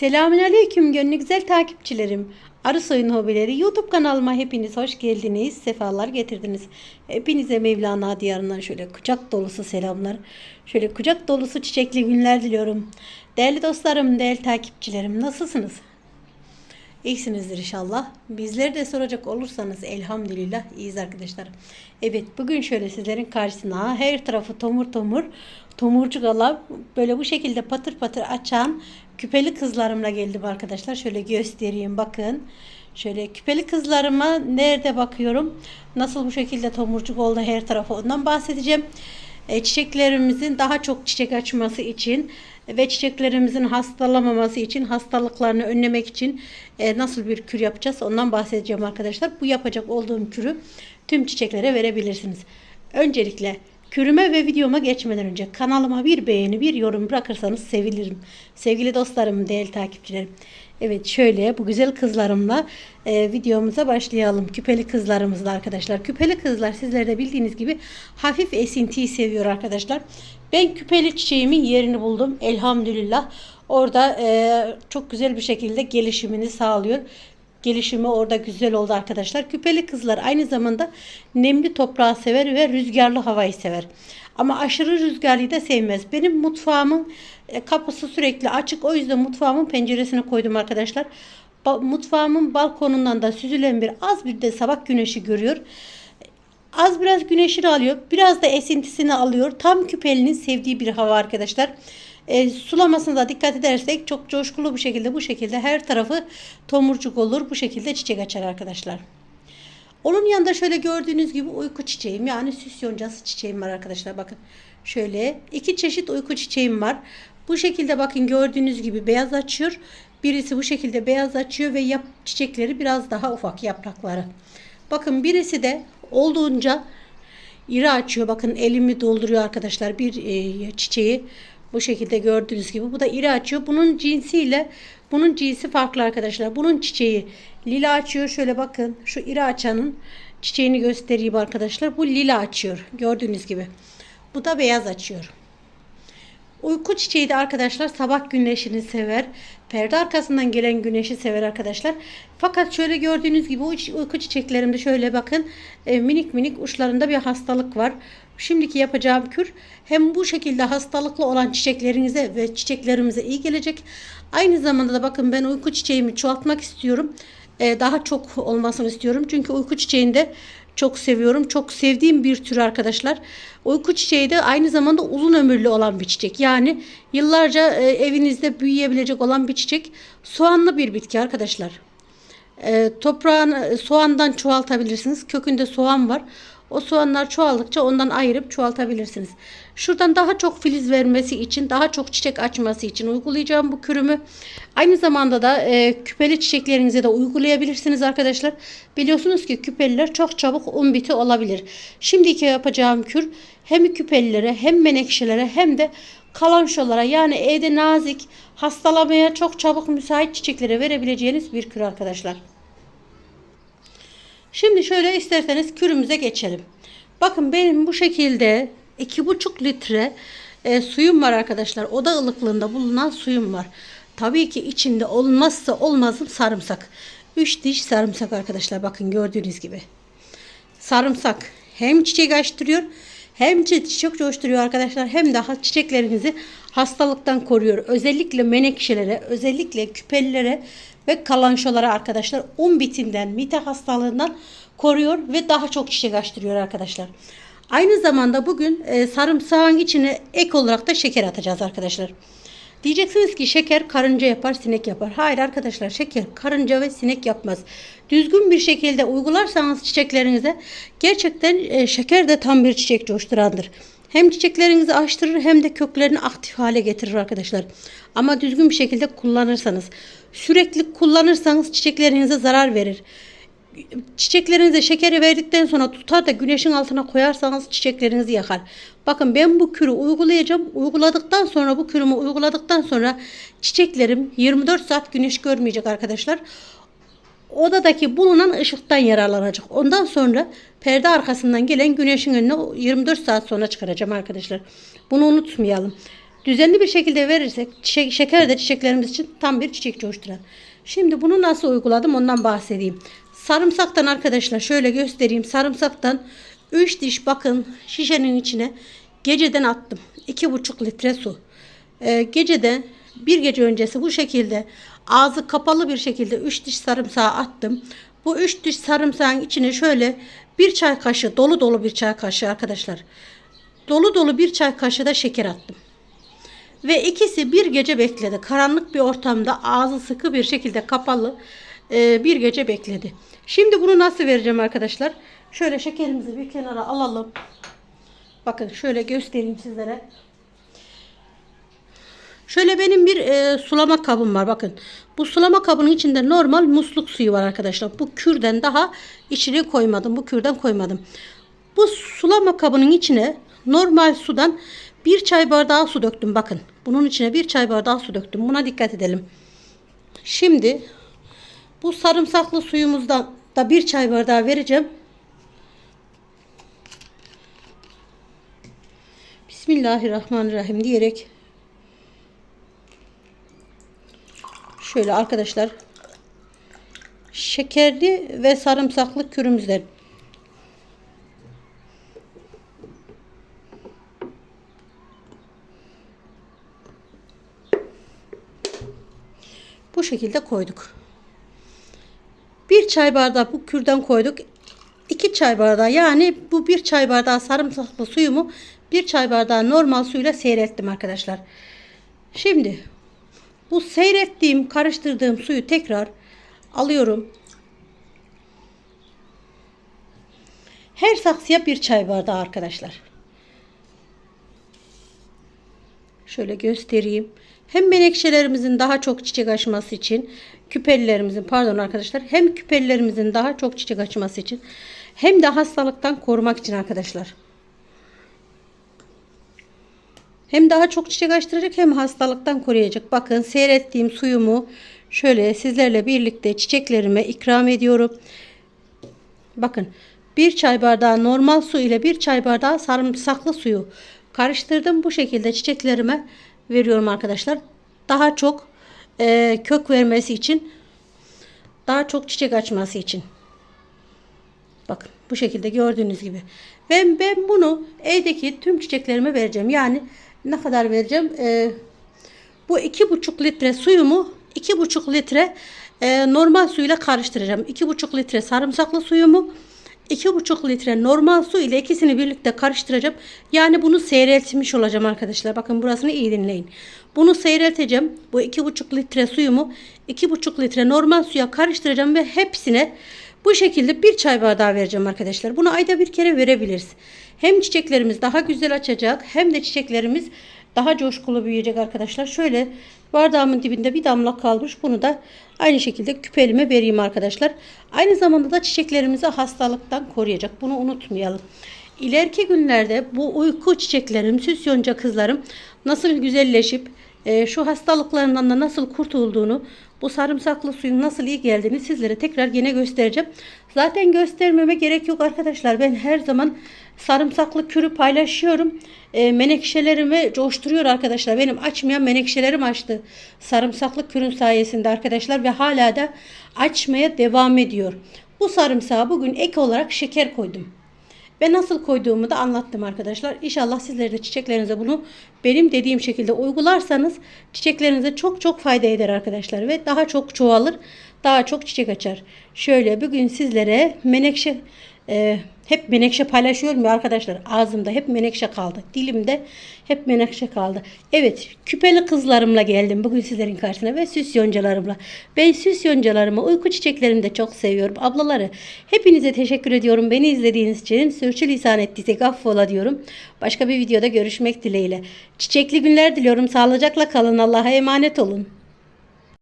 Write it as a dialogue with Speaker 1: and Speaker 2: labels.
Speaker 1: Selamünaleyküm gönlü güzel takipçilerim. Arı Soyun Hobileri YouTube kanalıma hepiniz hoş geldiniz. Sefalar getirdiniz. Hepinize Mevlana diyarından şöyle kucak dolusu selamlar. Şöyle kucak dolusu çiçekli günler diliyorum. Değerli dostlarım, değerli takipçilerim nasılsınız? İyisinizdir inşallah. Bizleri de soracak olursanız elhamdülillah iyiyiz arkadaşlar. Evet bugün şöyle sizlerin karşısına her tarafı tomur tomur tomurcuk alan böyle bu şekilde patır patır açan küpeli kızlarımla geldim arkadaşlar. Şöyle göstereyim bakın. Şöyle küpeli kızlarıma nerede bakıyorum? Nasıl bu şekilde tomurcuk oldu her tarafı ondan bahsedeceğim. E, çiçeklerimizin daha çok çiçek açması için ve çiçeklerimizin hastalamaması için, hastalıklarını önlemek için e, nasıl bir kür yapacağız ondan bahsedeceğim arkadaşlar. Bu yapacak olduğum kürü tüm çiçeklere verebilirsiniz. Öncelikle kürüme ve videoma geçmeden önce kanalıma bir beğeni, bir yorum bırakırsanız sevinirim. Sevgili dostlarım, değerli takipçilerim. Evet şöyle bu güzel kızlarımla e, videomuza başlayalım. Küpeli kızlarımızla arkadaşlar. Küpeli kızlar sizler de bildiğiniz gibi hafif esintiyi seviyor arkadaşlar. Ben küpeli çiçeğimin yerini buldum. Elhamdülillah. Orada e, çok güzel bir şekilde gelişimini sağlıyor. Gelişimi orada güzel oldu arkadaşlar. Küpeli kızlar aynı zamanda nemli toprağı sever ve rüzgarlı havayı sever. Ama aşırı rüzgarlıyı da sevmez. Benim mutfağımın e, kapısı sürekli açık. O yüzden mutfağımın penceresine koydum arkadaşlar. Mutfağımın balkonundan da süzülen bir az bir de sabah güneşi görüyor. Az biraz güneşini alıyor. Biraz da esintisini alıyor. Tam küpelinin sevdiği bir hava arkadaşlar. E, sulamasına da dikkat edersek çok coşkulu bir şekilde bu şekilde her tarafı tomurcuk olur. Bu şekilde çiçek açar arkadaşlar. Onun yanında şöyle gördüğünüz gibi uyku çiçeğim yani süs yoncası çiçeğim var arkadaşlar. Bakın şöyle iki çeşit uyku çiçeğim var. Bu şekilde bakın gördüğünüz gibi beyaz açıyor. Birisi bu şekilde beyaz açıyor ve yap çiçekleri biraz daha ufak yaprakları. Bakın birisi de olduğunca iri açıyor. Bakın elimi dolduruyor arkadaşlar bir e, çiçeği. Bu şekilde gördüğünüz gibi. Bu da iri açıyor. Bunun cinsiyle bunun cinsi farklı arkadaşlar. Bunun çiçeği lila açıyor. Şöyle bakın. Şu iri açanın çiçeğini göstereyim arkadaşlar. Bu lila açıyor. Gördüğünüz gibi. Bu da beyaz açıyor. Uyku çiçeği de arkadaşlar sabah güneşini sever. Perde arkasından gelen güneşi sever arkadaşlar. Fakat şöyle gördüğünüz gibi uyku çiçeklerimde şöyle bakın e, minik minik uçlarında bir hastalık var. Şimdiki yapacağım kür hem bu şekilde hastalıklı olan çiçeklerinize ve çiçeklerimize iyi gelecek. Aynı zamanda da bakın ben uyku çiçeğimi çoğaltmak istiyorum. E, daha çok olmasını istiyorum. Çünkü uyku çiçeğinde çok seviyorum. Çok sevdiğim bir tür arkadaşlar. Uyku çiçeği de aynı zamanda uzun ömürlü olan bir çiçek. Yani yıllarca e, evinizde büyüyebilecek olan bir çiçek. Soğanlı bir bitki arkadaşlar. E, toprağın e, soğandan çoğaltabilirsiniz. Kökünde soğan var. O soğanlar çoğaldıkça ondan ayırıp çoğaltabilirsiniz. Şuradan daha çok filiz vermesi için, daha çok çiçek açması için uygulayacağım bu kürümü. Aynı zamanda da e, küpeli çiçeklerinize de uygulayabilirsiniz arkadaşlar. Biliyorsunuz ki küpeliler çok çabuk un biti olabilir. Şimdiki yapacağım kür hem küpelilere hem menekşelere hem de kalanşolara yani evde nazik, hastalamaya çok çabuk müsait çiçeklere verebileceğiniz bir kür arkadaşlar. Şimdi şöyle isterseniz kürümüze geçelim. Bakın benim bu şekilde 2,5 litre e, suyum var arkadaşlar. Oda ılıklığında bulunan suyum var. Tabii ki içinde olmazsa olmazım sarımsak. 3 diş sarımsak arkadaşlar bakın gördüğünüz gibi. Sarımsak hem çiçek açtırıyor hem çiçek coşturuyor arkadaşlar hem de çiçeklerinizi hastalıktan koruyor. Özellikle menekşelere, özellikle küpelilere ve kalanşolara arkadaşlar un bitinden, mite hastalığından koruyor ve daha çok çiçek açtırıyor arkadaşlar. Aynı zamanda bugün e, sarımsağın içine ek olarak da şeker atacağız arkadaşlar. Diyeceksiniz ki şeker karınca yapar, sinek yapar. Hayır arkadaşlar şeker karınca ve sinek yapmaz. Düzgün bir şekilde uygularsanız çiçeklerinize gerçekten e, şeker de tam bir çiçek coşturandır. Hem çiçeklerinizi açtırır hem de köklerini aktif hale getirir arkadaşlar. Ama düzgün bir şekilde kullanırsanız, sürekli kullanırsanız çiçeklerinize zarar verir. Çiçeklerinize şekeri verdikten sonra tutar da güneşin altına koyarsanız çiçeklerinizi yakar. Bakın ben bu kürü uygulayacağım. Uyguladıktan sonra bu kürümü uyguladıktan sonra çiçeklerim 24 saat güneş görmeyecek arkadaşlar. Odadaki bulunan ışıktan yararlanacak. Ondan sonra perde arkasından gelen güneşin önüne 24 saat sonra çıkaracağım arkadaşlar. Bunu unutmayalım. düzenli bir şekilde verirsek çiçek, şeker de çiçeklerimiz için tam bir çiçek coşturan. Şimdi bunu nasıl uyguladım ondan bahsedeyim. Sarımsaktan arkadaşlar şöyle göstereyim. Sarımsaktan 3 diş bakın şişenin içine geceden attım. 2,5 litre su. Ee, geceden bir gece öncesi bu şekilde ağzı kapalı bir şekilde 3 diş sarımsağı attım. Bu 3 diş sarımsağın içine şöyle bir çay kaşığı dolu dolu bir çay kaşığı arkadaşlar. Dolu dolu bir çay kaşığı da şeker attım. Ve ikisi bir gece bekledi. Karanlık bir ortamda ağzı sıkı bir şekilde kapalı e, bir gece bekledi. Şimdi bunu nasıl vereceğim arkadaşlar? Şöyle şekerimizi bir kenara alalım. Bakın şöyle göstereyim sizlere. Şöyle benim bir e, sulama kabım var bakın. Bu sulama kabının içinde normal musluk suyu var arkadaşlar. Bu kürden daha içine koymadım. Bu kürden koymadım. Bu sulama kabının içine normal sudan bir çay bardağı su döktüm bakın. Bunun içine bir çay bardağı su döktüm. Buna dikkat edelim. Şimdi bu sarımsaklı suyumuzdan da bir çay bardağı vereceğim. Bismillahirrahmanirrahim diyerek şöyle arkadaşlar şekerli ve sarımsaklı kürümüzden bu şekilde koyduk. Bir çay bardağı bu kürden koyduk. 2 çay bardağı yani bu bir çay bardağı sarımsaklı suyumu bir çay bardağı normal suyla seyrettim arkadaşlar. Şimdi bu seyrettiğim karıştırdığım suyu tekrar alıyorum. Her saksıya bir çay bardağı arkadaşlar. Şöyle göstereyim. Hem menekşelerimizin daha çok çiçek açması için, küpelilerimizin pardon arkadaşlar, hem küpelilerimizin daha çok çiçek açması için hem de hastalıktan korumak için arkadaşlar. Hem daha çok çiçek açtıracak hem hastalıktan koruyacak. Bakın seyrettiğim suyumu şöyle sizlerle birlikte çiçeklerime ikram ediyorum. Bakın bir çay bardağı normal su ile bir çay bardağı sarımsaklı suyu karıştırdım. Bu şekilde çiçeklerime veriyorum arkadaşlar. Daha çok e, kök vermesi için daha çok çiçek açması için. Bakın bu şekilde gördüğünüz gibi. Ben, ben bunu evdeki tüm çiçeklerime vereceğim. Yani ne kadar vereceğim? Ee, bu iki buçuk litre suyumu iki buçuk litre e, normal suyla karıştıracağım. İki buçuk litre sarımsaklı suyumu iki buçuk litre normal su ile ikisini birlikte karıştıracağım. Yani bunu seyreltmiş olacağım arkadaşlar. Bakın burasını iyi dinleyin. Bunu seyrelteceğim. Bu iki buçuk litre suyumu iki buçuk litre normal suya karıştıracağım ve hepsine bu şekilde bir çay bardağı vereceğim arkadaşlar. Bunu ayda bir kere verebiliriz. Hem çiçeklerimiz daha güzel açacak hem de çiçeklerimiz daha coşkulu büyüyecek arkadaşlar. Şöyle bardağımın dibinde bir damla kalmış. Bunu da aynı şekilde küpelime vereyim arkadaşlar. Aynı zamanda da çiçeklerimizi hastalıktan koruyacak. Bunu unutmayalım. İleriki günlerde bu uyku çiçeklerim, süs yonca kızlarım nasıl güzelleşip e, şu hastalıklarından da nasıl kurtulduğunu, bu sarımsaklı suyun nasıl iyi geldiğini sizlere tekrar yine göstereceğim. Zaten göstermeme gerek yok arkadaşlar. Ben her zaman sarımsaklı kürü paylaşıyorum. E, menekşelerimi coşturuyor arkadaşlar. Benim açmayan menekşelerim açtı. Sarımsaklı kürün sayesinde arkadaşlar ve hala da açmaya devam ediyor. Bu sarımsağı bugün ek olarak şeker koydum. Ve nasıl koyduğumu da anlattım arkadaşlar. İnşallah sizler de çiçeklerinize bunu benim dediğim şekilde uygularsanız çiçeklerinize çok çok fayda eder arkadaşlar. Ve daha çok çoğalır, daha çok çiçek açar. Şöyle bugün sizlere menekşe e, hep menekşe paylaşıyorum ya arkadaşlar. Ağzımda hep menekşe kaldı. Dilimde hep menekşe kaldı. Evet küpeli kızlarımla geldim bugün sizlerin karşısına ve süs yoncalarımla. Ben süs yoncalarımı, uyku çiçeklerimi de çok seviyorum. Ablaları hepinize teşekkür ediyorum. Beni izlediğiniz için sürçülisan ettiysek affola diyorum. Başka bir videoda görüşmek dileğiyle. Çiçekli günler diliyorum. Sağlıcakla kalın. Allah'a emanet olun.